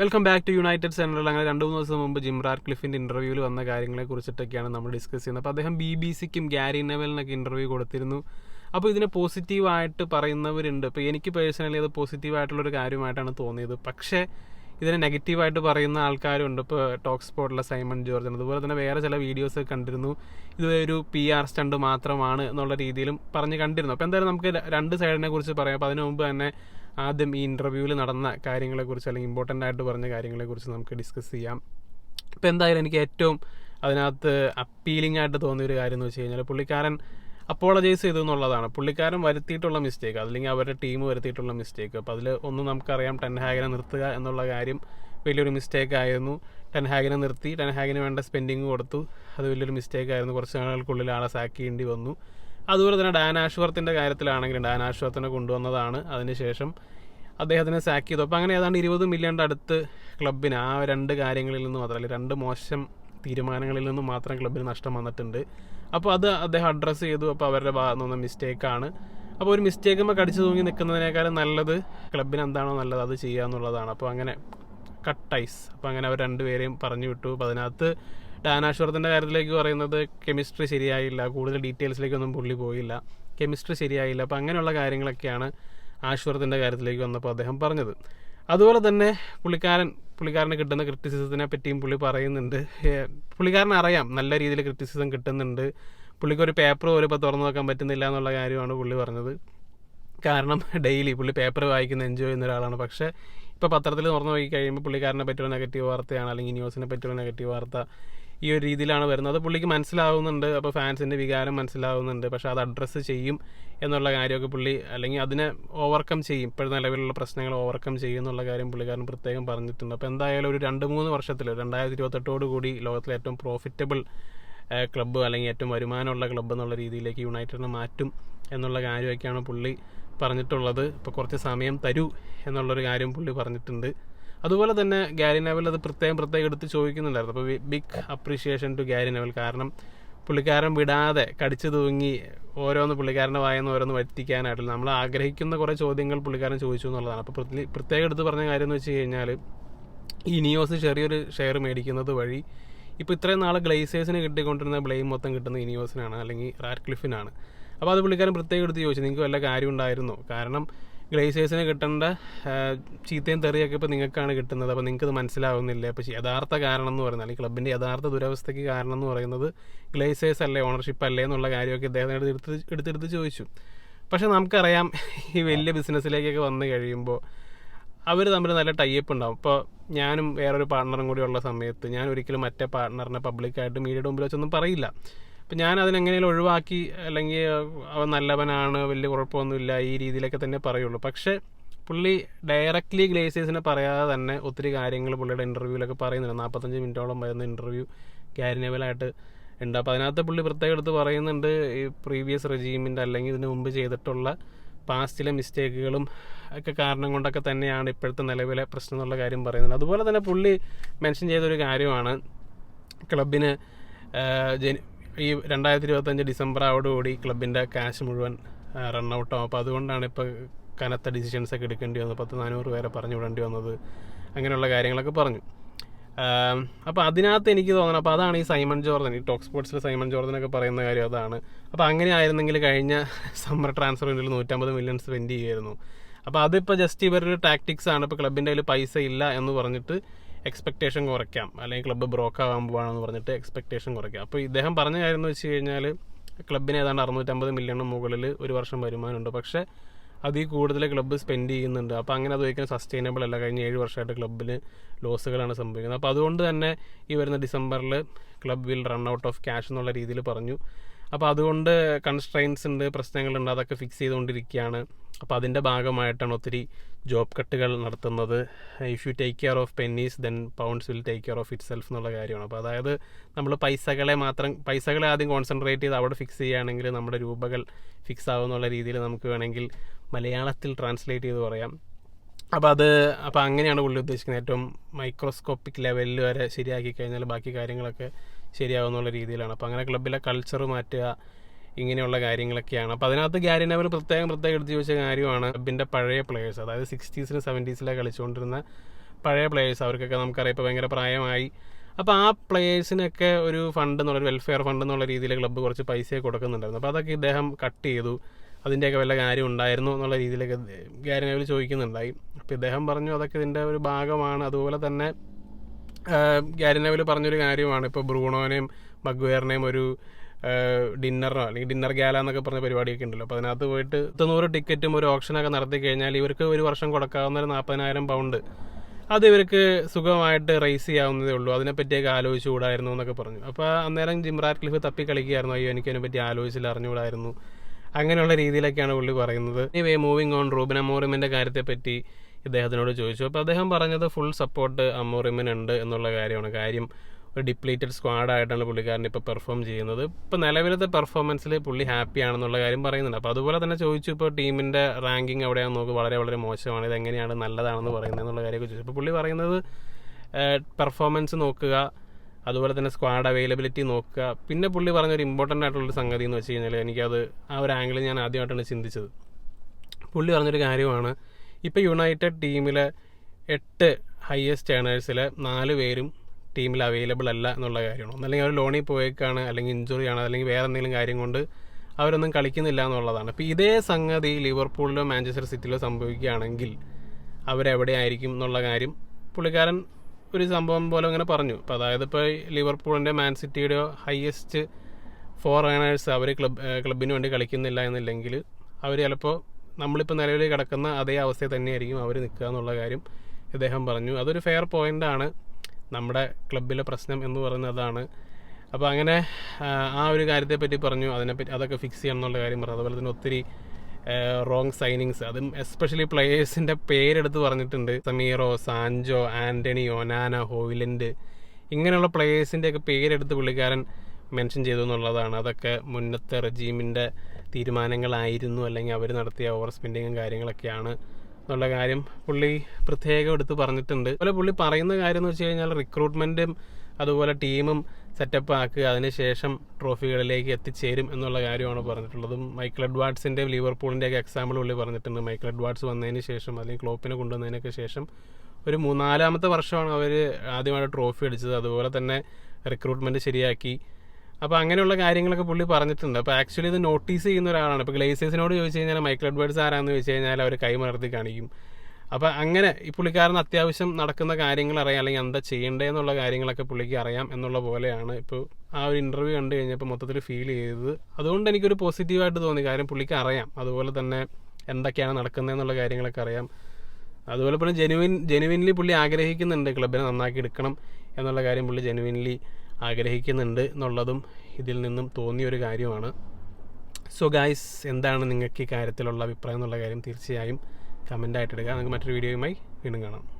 Welcome back to United Central അങ്ങനെ രണ്ട് മൂന്ന് ദിവസം മുമ്പ് ജിംറാർ ക്ലിഫിന്റെ ഇന്റർവ്യൂവിൽ വന്ന കാര്യങ്ങളെ കുറിച്ചിട്ടൊക്കെയാണ് നമ്മൾ ഡിസ്കസ് ചെയ്യുന്നത്. അപ്പോൾ അദ്ദേഹം ബി ബി സിക്കും ഗ്യാരി നെവലിനൊക്കെ ഇന്റർവ്യൂ കൊടുത്തിരുന്നു. അപ്പോൾ ഇതിനെ പോസിറ്റീവായിട്ട് പറയുന്നവരുണ്ട്. ഇപ്പോൾ എനിക്ക് പേഴ്സണലി അത് പോസിറ്റീവായിട്ടുള്ളൊരു കാര്യമായിട്ടാണ് തോന്നിയത്. പക്ഷേ ഇതിനെ നെഗറ്റീവായിട്ട് പറയുന്ന ആൾക്കാരുണ്ട്. ഇപ്പോൾ ടോക്ക് സ്പോട്ടിലെ സൈമൺ ജോർജ് അതുപോലെ തന്നെ വേറെ ചില വീഡിയോസ് കണ്ടിരുന്നു. ഇത് ഒരു പി ആർ സ്റ്റണ്ട് മാത്രമാണ് എന്നുള്ള രീതിയിലും പറഞ്ഞ് കണ്ടിരുന്നു. അപ്പോൾ എന്തായാലും നമുക്ക് രണ്ട് സൈഡിനെ കുറിച്ച് പറയാം. അപ്പോൾ അതിനു മുമ്പ് തന്നെ ആദ്യം ഈ ഇന്റർവ്യൂവിൽ നടന്ന കാര്യങ്ങളെക്കുറിച്ച് അല്ലെങ്കിൽ ഇമ്പോർട്ടന്റ് ആയിട്ട് പറഞ്ഞ കാര്യങ്ങളെക്കുറിച്ച് നമുക്ക് ഡിസ്കസ് ചെയ്യാം. ഇപ്പോൾ എന്തായാലും എനിക്ക് ഏറ്റവും അതിനകത്ത് അപ്പീലിംഗ് ആയിട്ട് തോന്നിയ ഒരു കാര്യം എന്ന് വെച്ച് കഴിഞ്ഞാൽ പുള്ളിക്കാരൻ അപ്പോളജൈസ് ചെയ്തു എന്നുള്ളതാണ്. പുള്ളിക്കാരൻ വരുത്തിയിട്ടുള്ള മിസ്റ്റേക്ക് അല്ലെങ്കിൽ അവരുടെ ടീം വരുത്തിയിട്ടുള്ള മിസ്റ്റേക്ക് അപ്പോൾ അതിൽ ഒന്ന് നമുക്കറിയാം ടെൻഹാഗിനെ നിർത്തുക എന്നുള്ള കാര്യം വലിയൊരു മിസ്റ്റേക്ക് ആയിരുന്നു. ടെൻഹാഗിനെ നിർത്തി ടെൻഹാഗിന് വേണ്ട സ്പെൻഡിങ് കൊടുത്തു. അത് വലിയൊരു മിസ്റ്റേക്ക് ആയിരുന്നു. കുറച്ച് നാളുകൾക്കുള്ളിൽ ആളെ സാക്ക് ചെയ്യേണ്ടി വന്നു. അതുപോലെ തന്നെ ഡാൻ ആഷ്വർത്തിന്റെ കാര്യത്തിലാണെങ്കിലും ഡാൻ ആഷ്വർത്തിനെ കൊണ്ടുവന്നതാണ് അതിനുശേഷം അദ്ദേഹത്തിനെ സാക്ക് ചെയ്തു. അപ്പോൾ അങ്ങനെ ഏതാണ്ട് ഇരുപത് മില്യണിന്റെ അടുത്ത് ക്ലബിന് ആ രണ്ട് കാര്യങ്ങളിൽ നിന്ന് മാത്രം അല്ലെങ്കിൽ രണ്ട് മോശം തീരുമാനങ്ങളിൽ നിന്ന് മാത്രം ക്ലബിന് നഷ്ടം വന്നിട്ടുണ്ട്. അപ്പോൾ അത് അദ്ദേഹം അഡ്രസ്സ് ചെയ്തു. അപ്പോൾ അവരുടെ ഭാഗത്തു നിന്ന് മിസ്റ്റേക്കാണ് അപ്പോൾ ഒരു മിസ്റ്റേക്കുമ്പോൾ കടിച്ചു തൂങ്ങി നിൽക്കുന്നതിനേക്കാളും നല്ലത് ക്ലബിന് എന്താണോ നല്ലത് അത് ചെയ്യുക എന്നുള്ളതാണ്. അപ്പോൾ അങ്ങനെ കട്ടൈസ് അപ്പോൾ അങ്ങനെ അവർ രണ്ടുപേരെയും പറഞ്ഞു വിട്ടു. അപ്പോൾ അതിനകത്ത് ഡാനാശ്വരത്തിന്റെ കാര്യത്തിലേക്ക് പറയുന്നത് കെമിസ്ട്രി ശരിയായില്ല കൂടുതൽ ഡീറ്റെയിൽസിലേക്കൊന്നും പുള്ളി പോയില്ല. കെമിസ്ട്രി ശരിയായില്ല. അപ്പോൾ അങ്ങനെയുള്ള കാര്യങ്ങളൊക്കെയാണ് ആശ്വരത്തിന്റെ കാര്യത്തിലേക്ക് വന്നപ്പോൾ അദ്ദേഹം പറഞ്ഞത്. അതുപോലെ തന്നെ പുള്ളിക്കാരൻ പുള്ളിക്കാരന് കിട്ടുന്ന ക്രിറ്റിസിസത്തിനെ പറ്റിയും പുള്ളി പറയുന്നുണ്ട്. പുള്ളിക്കാരൻ അറിയാം നല്ല രീതിയിൽ ക്രിറ്റിസിസം കിട്ടുന്നുണ്ട്. പുള്ളിക്കൊരു പേപ്പർ പോലും ഇപ്പോൾ തുറന്നു നോക്കാൻ പറ്റുന്നില്ല എന്നുള്ള കാര്യമാണ് പുള്ളി പറഞ്ഞത്. കാരണം ഡെയിലി പുള്ളി പേപ്പർ വായിക്കുന്ന എൻജോയ് ചെയ്യുന്ന ഒരാളാണ്. പക്ഷേ ഇപ്പോൾ പത്രത്തിൽ തുറന്നു നോക്കി കഴിയുമ്പോൾ പുള്ളിക്കാരനെ പറ്റിയുള്ള നെഗറ്റീവ് വാർത്തയാണ് അല്ലെങ്കിൽ ന്യൂസിനെ പറ്റിയുള്ള നെഗറ്റീവ് വാർത്ത. ഈ ഒരു രീതിയിലാണ് വരുന്നത്. പുള്ളിക്ക് മനസ്സിലാവുന്നുണ്ട്. അപ്പോൾ ഫാൻസിന്റെ വികാരം മനസ്സിലാവുന്നുണ്ട്. പക്ഷേ അത് അഡ്രസ്സ് ചെയ്യും എന്നുള്ള കാര്യമൊക്കെ പുള്ളി അല്ലെങ്കിൽ അതിനെ ഓവർകം ചെയ്യും. ഇപ്പോഴത്തെ നിലവിലുള്ള പ്രശ്നങ്ങൾ ഓവർകം ചെയ്യും എന്നുള്ള കാര്യം പുള്ളിക്കാരൻ പ്രത്യേകം പറഞ്ഞിട്ടുണ്ട്. അപ്പോൾ എന്തായാലും ഒരു രണ്ട് മൂന്ന് വർഷത്തിൽ രണ്ടായിരത്തി ഇരുപത്തെട്ടോട് കൂടി ലോകത്തിലെ ഏറ്റവും പ്രോഫിറ്റബിൾ ക്ലബ്ബ് അല്ലെങ്കിൽ ഏറ്റവും വരുമാനമുള്ള ക്ലബ്ബ് എന്നുള്ള രീതിയിലേക്ക് യുണൈറ്റഡിനെ മാറ്റും എന്നുള്ള കാര്യമൊക്കെയാണ് പുള്ളി പറഞ്ഞിട്ടുള്ളത്. ഇപ്പോൾ കുറച്ച് സമയം തരൂ എന്നുള്ളൊരു കാര്യം പുള്ളി പറഞ്ഞിട്ടുണ്ട്. അതുപോലെ തന്നെ ഗാരി നവൽ അത് പ്രത്യേകം പ്രത്യേകം എടുത്ത് ചോദിക്കുന്നുണ്ടായിരുന്നു. അപ്പോൾ big appreciation to Gary Neville കാരണം പുള്ളിക്കാരൻ വിടാതെ കടിച്ചു തൂങ്ങി ഓരോന്ന് പുള്ളിക്കാരന്റെ വായെന്ന് ഓരോന്ന് വറ്റിക്കാനായിട്ടില്ല. നമ്മൾ ആഗ്രഹിക്കുന്ന കുറേ ചോദ്യങ്ങൾ പുള്ളിക്കാരൻ ചോദിച്ചു എന്നുള്ളതാണ്. അപ്പോൾ പ്രത്യേക- എടുത്ത് പറഞ്ഞ കാര്യം എന്ന് വെച്ച് കഴിഞ്ഞാൽ ഈ ഇനിയോസ് ചെറിയൊരു ഷെയർ മേടിക്കുന്നത് വഴി ഇപ്പോൾ ഇത്രയും നാൾ ഗ്ലേസേഴ്സിന് കിട്ടിക്കൊണ്ടിരുന്ന ബ്ലെയിം മൊത്തം കിട്ടുന്ന ഇനിയോസിനാണ് അല്ലെങ്കിൽ റാറ്റ്ക്ലിഫിനാണ് അപ്പോൾ അത് പുള്ളിക്കാരൻ പ്രത്യേകം എടുത്ത് ചോദിച്ചു. നിങ്ങൾക്ക് വല്ല കാര്യം ഉണ്ടായിരുന്നോ? കാരണം ഗ്ലേസേഴ്സിന് കിട്ടേണ്ട ചീത്തയും തെറിയൊക്കെ ഇപ്പോൾ നിങ്ങൾക്കാണ് കിട്ടുന്നത്. അപ്പോൾ നിങ്ങൾക്ക് ഇത് മനസ്സിലാവുന്നില്ല അപ്പോൾ യഥാർത്ഥ കാരണം എന്ന് പറയുന്നത് അല്ലെങ്കിൽ ക്ലബിന്റെ യഥാർത്ഥ ദുരവസ്ഥയ്ക്ക് കാരണം എന്ന് പറയുന്നത് ഗ്ലേസേഴ്സ് അല്ലേ ഓണർഷിപ്പ് അല്ലേ എന്നുള്ള കാര്യമൊക്കെ ഇദ്ദേഹം എടുത്ത് എടുത്തെടുത്ത് ചോദിച്ചു. പക്ഷേ നമുക്കറിയാം ഈ വലിയ ബിസിനസ്സിലേക്കൊക്കെ വന്നു കഴിയുമ്പോൾ അവർ തമ്മിൽ നല്ല ടൈപ്പ് ഉണ്ടാവും. ഇപ്പോൾ ഞാനും വേറൊരു പാർട്ണറും കൂടി ഉള്ള സമയത്ത് ഞാൻ ഒരിക്കലും മറ്റേ പാർട്ണറിനെ പബ്ലിക്കായിട്ട് മീഡിയയുടെ മുമ്പിൽ വെച്ചൊന്നും പറയില്ല. അപ്പം ഞാൻ അതിനെങ്ങനെയും ഒഴിവാക്കി അല്ലെങ്കിൽ അവൻ നല്ലവനാണ് വലിയ കുഴപ്പമൊന്നുമില്ല ഈ രീതിയിലൊക്കെ തന്നെ പറയുള്ളൂ. പക്ഷേ പുള്ളി ഡയറക്റ്റ്ലി ഗ്ലേസേഴ്സിനെ പറയാതെ തന്നെ ഒത്തിരി കാര്യങ്ങൾ പുള്ളിയുടെ ഇന്റർവ്യൂവിലൊക്കെ പറയുന്നുണ്ട്. നാൽപ്പത്തഞ്ച് മിനിറ്റോളം വരുന്ന ഇന്റർവ്യൂ ക്യാരിനബിളായിട്ട് ഉണ്ട്. അപ്പോൾ അതിനകത്ത് പുള്ളി പ്രത്യേകം എടുത്ത് പറയുന്നുണ്ട് ഈ പ്രീവിയസ് റെജീമിന്റെ അല്ലെങ്കിൽ ഇതിന് മുമ്പ് ചെയ്തിട്ടുള്ള പാസ്റ്റിലെ മിസ്റ്റേക്കുകളും ഒക്കെ കാരണം കൊണ്ടൊക്കെ തന്നെയാണ് ഇപ്പോഴത്തെ നിലവിലെ പ്രശ്നം എന്നുള്ള കാര്യം പറയുന്നത്. അതുപോലെ തന്നെ പുള്ളി മെൻഷൻ ചെയ്തൊരു കാര്യമാണ് ക്ലബിന് ജനി ഈ രണ്ടായിരത്തി ഇരുപത്തഞ്ച് ഡിസംബർ ആവോടുകൂടി ക്ലബിന്റെ ക്യാഷ് മുഴുവൻ റൺ ഔട്ടാവും അപ്പോൾ അതുകൊണ്ടാണ് ഇപ്പോൾ കനത്ത ഡിസിഷൻസ് ഒക്കെ എടുക്കേണ്ടി വന്നത്. പത്ത് നാനൂറ് പേരെ പറഞ്ഞു വിടേണ്ടി വന്നത്. അങ്ങനെയുള്ള കാര്യങ്ങളൊക്കെ പറഞ്ഞു. അപ്പോൾ അതിനകത്ത് എനിക്ക് തോന്നണം അപ്പോൾ അതാണ് ഈ സൈമൺ ജോർദൻ ഈ ടോക്ക് സ്പോർട്സിൽ സൈമൺ ജോർദനൊക്കെ പറയുന്ന കാര്യം അതാണ്. അപ്പോൾ അങ്ങനെ ആയിരുന്നെങ്കിൽ കഴിഞ്ഞ സമ്മർ ട്രാൻസ്ഫർ വിൻഡിൽ നൂറ്റമ്പത് മില്യൺ സ്പെൻഡ് ചെയ്യുമായിരുന്നു. അപ്പോൾ അതിപ്പോൾ ജസ്റ്റ് ഇവരുടെ ടാക്ടിക്സ് ആണ് ഇപ്പോൾ ക്ലബിന്റെ കയ്യിൽ പൈസ ഇല്ല എന്ന് പറഞ്ഞിട്ട് എക്സ്പെക്ടേഷൻ കുറയ്ക്കാം. അല്ലെങ്കിൽ ക്ലബ്ബ് ബ്രോക്ക് ആകാൻ പോവാണെന്ന് പറഞ്ഞിട്ട് എക്സ്പെക്റ്റേഷൻ കുറയ്ക്കാം. അപ്പോൾ ഇദ്ദേഹം പറഞ്ഞ കാര്യം എന്ന് വെച്ച് കഴിഞ്ഞാൽ ക്ലബിന് ഏതാണ്ട് അറുന്നൂറ്റമ്പത് മില്യണ് മുകളിൽ ഒരു വർഷം വരുമാനമുണ്ട് പക്ഷേ അതിൽ കൂടുതൽ ക്ലബ്ബ് സ്പെൻഡ് ചെയ്യുന്നുണ്ട്. അപ്പോൾ അങ്ങനെ അത് ഒരിക്കലും സസ്റ്റൈനബിൾ അല്ല. കഴിഞ്ഞ ഏഴ് വർഷമായിട്ട് ക്ലബ്ബിൽ ലോസുകളാണ് സംഭവിക്കുന്നത്. അപ്പോൾ അതുകൊണ്ട് തന്നെ ഈ വരുന്ന ഡിസംബറിൽ club will run out of cash എന്നുള്ള രീതിയിൽ പറഞ്ഞു. അപ്പോൾ അതുകൊണ്ട് കൺസ്ട്രെയിൻസ് ഉണ്ട് പ്രശ്നങ്ങളുണ്ട്. അതൊക്കെ ഫിക്സ് ചെയ്തുകൊണ്ടിരിക്കുകയാണ്. അപ്പോൾ അതിന്റെ ഭാഗമായിട്ടാണ് ഒത്തിരി ജോബ് കട്ടുകൾ നടത്തുന്നത്. If you take care of pennies then pounds will take care of itself എന്നുള്ള കാര്യമാണ്. അപ്പോൾ അതായത് നമ്മൾ പൈസകളെ മാത്രം പൈസകളെ ആദ്യം കോൺസെൻട്രേറ്റ് ചെയ്ത് അവിടെ ഫിക്സ് ചെയ്യുകയാണെങ്കിൽ നമ്മുടെ രൂപകൾ ഫിക്സ് ആവുന്നുള്ള രീതിയിൽ നമുക്ക് വേണമെങ്കിൽ മലയാളത്തിൽ ട്രാൻസ്ലേറ്റ് ചെയ്ത് പറയാം. അപ്പോൾ അത് അപ്പോൾ അങ്ങനെയാണ് പുള്ളി ഉദ്ദേശിക്കുന്നത്. ഏറ്റവും മൈക്രോസ്കോപ്പിക് ലെവലിൽ വരെ ശരിയാക്കി കഴിഞ്ഞാൽ ബാക്കി കാര്യങ്ങളൊക്കെ ശരിയാവുന്നുള്ള രീതിയിലാണ്. അപ്പോൾ അങ്ങനെ ക്ലബിലെ കൾച്ചർ മാറ്റുക ഇങ്ങനെയുള്ള കാര്യങ്ങളൊക്കെയാണ്. അപ്പൊ അതിനകത്ത് ഗ്യാരി നെവൽ പ്രത്യേകം പ്രത്യേകം എടുത്ത് ചോദിച്ച കാര്യമാണ് ക്ലബിന്റെ പഴയ പ്ലേയേഴ്സ് അതായത് സിക്സ്റ്റീസിലും സെവന്റീസിലെ കളിച്ചുകൊണ്ടിരുന്ന പഴയ പ്ലേയേഴ്സ് അവർക്കൊക്കെ നമുക്കറിയാം ഇപ്പോൾ ഭയങ്കര പ്രായമായി. അപ്പോൾ ആ പ്ലേയേഴ്സിനൊക്കെ ഒരു ഫണ്ട് എന്നുള്ള വെൽഫെയർ ഫണ്ട് എന്നുള്ള രീതിയിൽ ക്ലബ്ബ് കുറച്ച് പൈസ കൊടുക്കുന്നുണ്ടായിരുന്നു. അപ്പോൾ അതൊക്കെ ഇദ്ദേഹം കട്ട് ചെയ്തു. അതിന്റെയൊക്കെ വല്ല കാര്യം ഉണ്ടായിരുന്നു എന്നുള്ള രീതിയിലൊക്കെ ഗാരി നവൽ ചോദിക്കുന്നുണ്ടായി. അപ്പോൾ ഇദ്ദേഹം പറഞ്ഞു അതൊക്കെ ഇതിന്റെ ഒരു ഭാഗമാണ്. അതുപോലെ തന്നെ ഗാരി നവൽ പറഞ്ഞൊരു കാര്യമാണ്. ഇപ്പോൾ ബ്രൂണോനെയും മഗ്വേറിനെയും ഒരു ഡിന്നറിനോ അല്ലെങ്കിൽ ഡിന്നർ ഗാല എന്നൊക്കെ പറഞ്ഞ പരിപാടിയൊക്കെ ഉണ്ടല്ലോ. അപ്പോൾ അതിനകത്ത് പോയിട്ട് തൊണ്ണൂറ് ടിക്കറ്റും ഒരു ഓപ്ഷനൊക്കെ നടത്തി കഴിഞ്ഞാൽ ഇവർക്ക് ഒരു വർഷം കൊടുക്കാവുന്ന ഒരു നാൽപ്പതിനായിരം പൗണ്ട് അത് ഇവർക്ക് സുഖമായിട്ട് റേസ് ചെയ്യാവുന്നതേ ഉള്ളൂ. അതിനെപ്പറ്റിയൊക്കെ ആലോചിച്ചുകൂടായിരുന്നു എന്നൊക്കെ പറഞ്ഞു. അപ്പോൾ അന്നേരം ജിംറാറ്റ് ക്ലിഫ് തപ്പി കളിക്കുകയായിരുന്നു. അയ്യോ എനിക്ക് അതിനെപ്പറ്റി ആലോചിച്ചില്ല അറിഞ്ഞുകൂടായിരുന്നു. അങ്ങനെയുള്ള രീതിയിലൊക്കെയാണ് പുള്ളി പറയുന്നത്. വേ മൂവിങ് ഓൺ റൂബിൻ അമോറിമിന്റെ കാര്യത്തെപ്പറ്റി ഇദ്ദേഹത്തിനോട് ചോദിച്ചു. അപ്പോൾ അദ്ദേഹം പറഞ്ഞത് ഫുൾ സപ്പോർട്ട് അമോറിമിനുണ്ട് എന്നുള്ള കാര്യമാണ്. കാര്യം ഒരു ഡിപ്ലീറ്റഡ് സ്ക്വാഡായിട്ടാണ് പുള്ളിക്കാരൻ ഇപ്പോൾ പെർഫോം ചെയ്യുന്നത്. ഇപ്പോൾ നിലവിലത്തെ പെർഫോമൻസിൽ പുള്ളി ഹാപ്പി ആണെന്നുള്ള കാര്യം പറയുന്നുണ്ട്. അപ്പോൾ അതുപോലെ തന്നെ ചോദിച്ചു ഇപ്പോൾ ടീമിന്റെ റാങ്കിങ് എവിടെയാണെന്ന് നോക്ക് വളരെ വളരെ മോശമാണ്. ഇത് എങ്ങനെയാണ് നല്ലതാണെന്ന് പറയുന്നത് എന്നുള്ള കാര്യമൊക്കെ ചോദിച്ചു. അപ്പോൾ പുള്ളി പറയുന്നത് പെർഫോമൻസ് നോക്കുക അതുപോലെ തന്നെ സ്ക്വാഡ് അവൈലബിലിറ്റി നോക്കുക. പിന്നെ പുള്ളി പറഞ്ഞൊരു ഇമ്പോർട്ടന്റ് ആയിട്ടുള്ളൊരു സംഗതി എന്ന് വെച്ച് കഴിഞ്ഞാൽ എനിക്കത് ആ ഒരു ആംഗിളിൽ ഞാൻ ആദ്യമായിട്ടാണ് ചിന്തിച്ചത്. പുള്ളി പറഞ്ഞൊരു കാര്യമാണ് ഇപ്പോൾ യുണൈറ്റഡ് ടീമിലെ എട്ട് ഹയസ്റ്റ് ഏണേഴ്സിലെ നാല് പേരും ടീമിൽ അവൈലബിൾ അല്ല എന്നുള്ള കാര്യമാണ്. ഒന്നല്ലെങ്കിൽ അവർ ലോണിൽ പോയേക്കാണ് അല്ലെങ്കിൽ ഇഞ്ചുറി ആണ് അല്ലെങ്കിൽ വേറെ എന്തെങ്കിലും കാര്യം കൊണ്ട് അവരൊന്നും കളിക്കുന്നില്ല എന്നുള്ളതാണ്. അപ്പോൾ ഇതേ സംഗതി ലിവർപൂളിലോ മാഞ്ചസ്റ്റർ സിറ്റിയിലോ സംഭവിക്കുകയാണെങ്കിൽ അവരെവിടെ ആയിരിക്കും എന്നുള്ള കാര്യം പുള്ളിക്കാരൻ ഒരു സംഭവം പോലെ അങ്ങനെ പറഞ്ഞു. അപ്പോൾ അതായത് ഇപ്പോൾ ലിവർപൂളിന്റെ മാൻ സിറ്റിയുടെയോ ഹയസ്റ്റ് ഫോർ റേണേഴ്സ് അവർ ക്ലബ് ക്ലബിന് വേണ്ടി കളിക്കുന്നില്ല എന്നില്ലെങ്കിൽ അവർ ചിലപ്പോൾ നമ്മളിപ്പോൾ നിലവിൽ കിടക്കുന്ന അതേ അവസ്ഥയിൽ തന്നെയായിരിക്കും അവർ നിൽക്കുക എന്നുള്ള കാര്യം ഇദ്ദേഹം പറഞ്ഞു. അതൊരു ഫെയർ പോയിന്റാണ് നമ്മുടെ ക്ലബിലെ പ്രശ്നം എന്ന് പറയുന്നത് അതാണ് അപ്പോൾ അങ്ങനെ ആ ഒരു കാര്യത്തെ പറ്റി പറഞ്ഞു. അതിനെപ്പറ്റി അതൊക്കെ ഫിക്സ് ചെയ്യണം എന്നുള്ള കാര്യം പറഞ്ഞു. അതുപോലെ തന്നെ ഒത്തിരി റോങ് സൈനിങ്സ് അതും എസ്പെഷ്യലി പ്ലേയേഴ്സിന്റെ പേരെടുത്ത് പറഞ്ഞിട്ടുണ്ട്. സമീറോ സാൻജോ ആന്റണി ഒനാന ഹോയിലൻഡ് ഇങ്ങനെയുള്ള പ്ലേയേഴ്സിന്റെയൊക്കെ പേരെടുത്ത് പുള്ളിക്കാരൻ മെൻഷൻ ചെയ്തു എന്നുള്ളതാണ്. അതൊക്കെ മുന്നത്തെ റെജീമിന്റെ തീരുമാനങ്ങളായിരുന്നു. അല്ലെങ്കിൽ അവർ നടത്തിയ ഓവർ സ്പെൻഡിങ്ങും കാര്യങ്ങളൊക്കെയാണ്. എന്നുള്ള കാര്യം പുള്ളി പ്രത്യേകം എടുത്ത് പറഞ്ഞിട്ടുണ്ട്. അതുപോലെ പുള്ളി പറയുന്ന കാര്യം എന്ന് വെച്ച് കഴിഞ്ഞാൽ റിക്രൂട്ട്മെന്റും അതുപോലെ ടീമും സെറ്റപ്പ് ആക്കുക അതിനുശേഷം ട്രോഫികളിലേക്ക് എത്തിച്ചേരും എന്നുള്ള കാര്യമാണ് പറഞ്ഞിട്ടുള്ളതും. മൈക്കിൾ എഡ്വാർഡ്സിന്റെ ലിവർപൂളിന്റെയൊക്കെ എക്സാമ്പിൾ പുള്ളി പറഞ്ഞിട്ടുണ്ട്. മൈക്കിൾ എഡ്വാർഡ്സ് വന്നതിന് ശേഷം അല്ലെങ്കിൽ ക്ലോപ്പിനെ കൊണ്ടുവന്നതിനൊക്കെ ശേഷം ഒരു മൂന്നാലാമത്തെ വർഷമാണ് അവർ ആദ്യമായിട്ട് ട്രോഫി അടിച്ചത്. അതുപോലെ തന്നെ റിക്രൂട്ട്മെന്റ് ശരിയാക്കി. അപ്പോൾ അങ്ങനെയുള്ള കാര്യങ്ങളൊക്കെ പുള്ളി പറഞ്ഞിട്ടുണ്ട്. അപ്പോൾ ആക്ച്വലി ഇത് നോട്ടീസ് ചെയ്യുന്ന ഒരാളാണ്. ഇപ്പോൾ ഗ്ലേസേഴ്സിനോട് ചോദിച്ചു കഴിഞ്ഞാൽ മൈക്കിൾ എഡ്വേർഡ്സ് ആരാന്ന് ചോദിച്ചു കഴിഞ്ഞാൽ അവർ കൈമർത്തി കാണിക്കും. അപ്പോൾ അങ്ങനെ ഈ പുള്ളിക്കാരന് അത്യാവശ്യം നടക്കുന്ന കാര്യങ്ങൾ അറിയാം. അല്ലെങ്കിൽ എന്താ ചെയ്യേണ്ടതെന്നുള്ള കാര്യങ്ങളൊക്കെ പുള്ളിക്ക് അറിയാം എന്നുള്ള പോലെയാണ്. ഇപ്പോൾ ആ ഒരു ഇന്റർവ്യൂ കണ്ടു കഴിഞ്ഞപ്പോൾ മൊത്തത്തിൽ ഫീൽ ചെയ്തത്. അതുകൊണ്ട് എനിക്കൊരു പോസിറ്റീവായിട്ട് തോന്നി. കാര്യം പുള്ളിക്ക് അറിയാം. അതുപോലെ തന്നെ എന്തൊക്കെയാണ് നടക്കുന്നത് എന്നുള്ള കാര്യങ്ങളൊക്കെ അറിയാം. അതുപോലെ പിന്നെ ജെനുവിൻ ജെനുവിൻലി പുള്ളി ആഗ്രഹിക്കുന്നുണ്ട്. ക്ലബിനെ നന്നാക്കി എടുക്കണം എന്നുള്ള കാര്യം പുള്ളി ജെനുവിൻലി ആഗ്രഹിക്കുന്നുണ്ട് എന്നുള്ളതും ഇതിൽ നിന്നും തോന്നിയൊരു കാര്യമാണ്. സോ ഗായ്സ് എന്താണ് നിങ്ങൾക്ക് ഈ കാര്യത്തിലുള്ള അഭിപ്രായം എന്നുള്ള കാര്യം തീർച്ചയായും കമന്റായിട്ട് ഇടുക. നമുക്ക് മറ്റൊരു വീഡിയോയുമായി വീണ്ടും കാണാം.